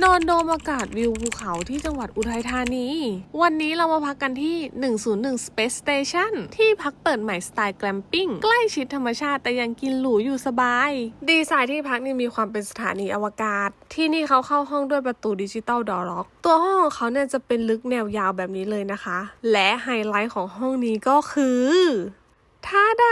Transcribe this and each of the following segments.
นอนโดมอากาศวิวภูเขาที่จังหวัดอุทัยธานี วันนี้เรามาพักกันที่ 101 Space Station ที่พักเปิดใหม่สไตล์แกลมปิ้ง ใกล้ชิดธรรมชาติแต่ยังกินหรูอยู่สบาย ดีไซน์ที่พักนี่มีความเป็นสถานีอวกาศ ที่นี่เขาเข้าห้องด้วยประตูดิจิตอลดอร์ล็อก ตัวห้องของเขาเนี่ยจะเป็นลึกแนวยาวแบบนี้เลยนะคะ และไฮไลท์ของห้องนี้ก็คือทาดา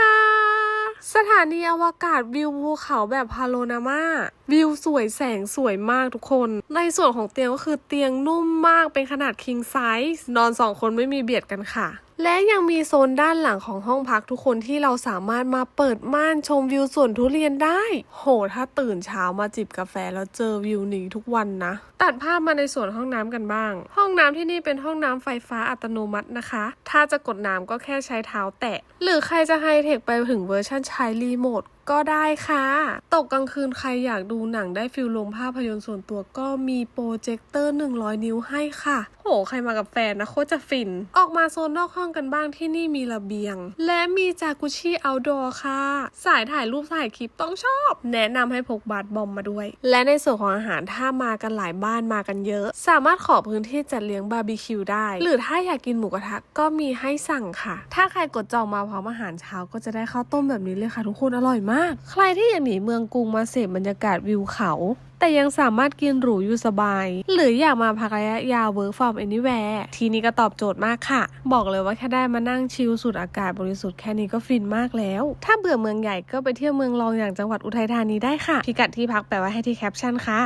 สถานีอวกาศวิวภูเขาแบบพาโลนามาวิวสวยแสงสวยมากทุกคน ในส่วนของเตียงก็คือเตียงนุ่มมากเป็นขนาด king size นอนสองคนไม่มีเบียดกันค่ะ และยังมีโซนด้านหลังของห้องพักทุกคนที่เราสามารถมาเปิดม่านชมวิวสวนทุเรียนได้ โห ถ้าตื่นเช้ามาจิบกาแฟแล้วเจอวิวนี้ทุกวันนะ ตัดภาพมาในส่วนห้องน้ำกันบ้าง ห้องน้ำที่นี่เป็นห้องน้ำไฟฟ้าอัตโนมัตินะคะ ถ้าจะกดน้ำก็แค่ใช้เท้าแตะ หรือใครจะไฮเทคไปถึงเวอร์ชันใช้รีโมทก็ได้ค่ะ ตกกลางคืนใครอยากดูหนังได้ฟิลลงภาพยนตร์ส่วนตัวก็มีโปรเจคเตอร์ 100 นิ้วให้ค่ะ โห ใครมากับแฟนนะโคตรจะฟิน ออกมาโซนนอกห้องกันบ้างที่นี่มีระเบียง และมีจากุชิเอาดอร์ค่ะ สายถ่ายรูปถ่ายคลิปต้องชอบ แนะนำให้พกบาทบอมมาด้วย และในส่วนของอาหารถ้ามากันหลายบ้านมากันเยอะ สามารถขอพื้นที่จัดเลี้ยงบาร์บีคิวได้ หรือถ้าอยากกินหมูกระทะก็มีให้สั่งค่ะ ถ้าใครกดจองมาพร้อมอาหารเช้าก็จะได้ข้าวต้มแบบนี้เลยค่ะ ทุกคนอร่อยมากใครที่อยากหนีเมืองกรุงมาเสพบรรยากาศวิวเขา แต่ยังสามารถกินหรูอยู่สบาย หรืออยากมาพักระยะยาว work from anywhere ทีนี้ก็ตอบโจทย์มากค่ะ บอกเลยว่าแค่ได้มานั่งชิลสุดอากาศบริสุทธิ์แค่นี้ก็ฟินมากแล้ว ถ้าเบื่อเมืองใหญ่ก็ไปเที่ยวเมืองรองอย่างจังหวัดอุทัยธานีได้ค่ะ พิกัดที่พักแปลว่าให้ที่แคปชั่นค่ะ